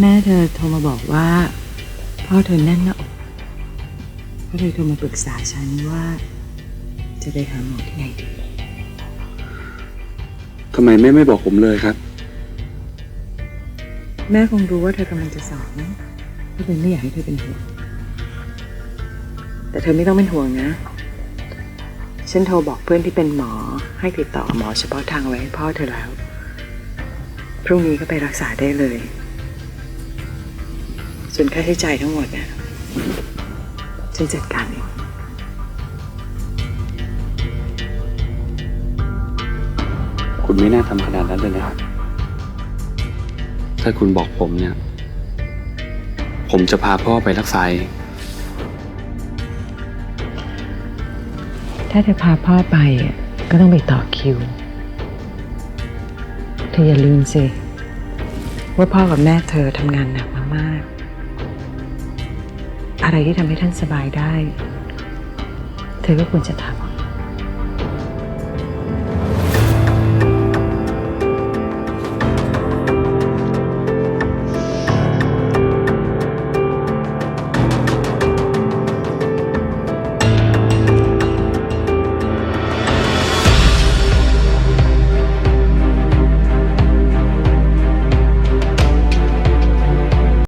แม่เธอโทรมาบอกว่า พ่อเธอแน่นหน้าอกก็เลยโทรมาปรึกษาฉันว่า จะไปหาหมอที่ไหนดีทำไมแม่ไม่บอกผมเลยครับ แม่คงรู้ว่าเธอกำลังจะสอบนะก็เลยไม่อยากให้เธอเป็นห่วง แต่เธอไม่ต้องเป็นห่วงนะ ฉันโทรบอกเพื่อนที่เป็นหมอให้ติดต่อหมอเฉพาะทางไว้ให้พ่อเธอแล้ว พรุ่งนี้ก็ไปรักษาได้เลย ส่วนค่าใช้จ่ายทั้งหมดเนี่ยฉันจัดการเองคุณไม่น่าทำขนาดนั้นเลยนะครับ ถ้าคุณบอกผมเนี่ย ผมจะพาพ่อไปรักษาเองถ้าเธอพาพ่อไปอะก็ต้องไปต่อคิว เธออย่าลืมสิ ว่าพ่อกับแม่เธอทำงานหนักมามาก อะไรที่ทำให้ท่านสบายได้ เธอก็ควรจะทำ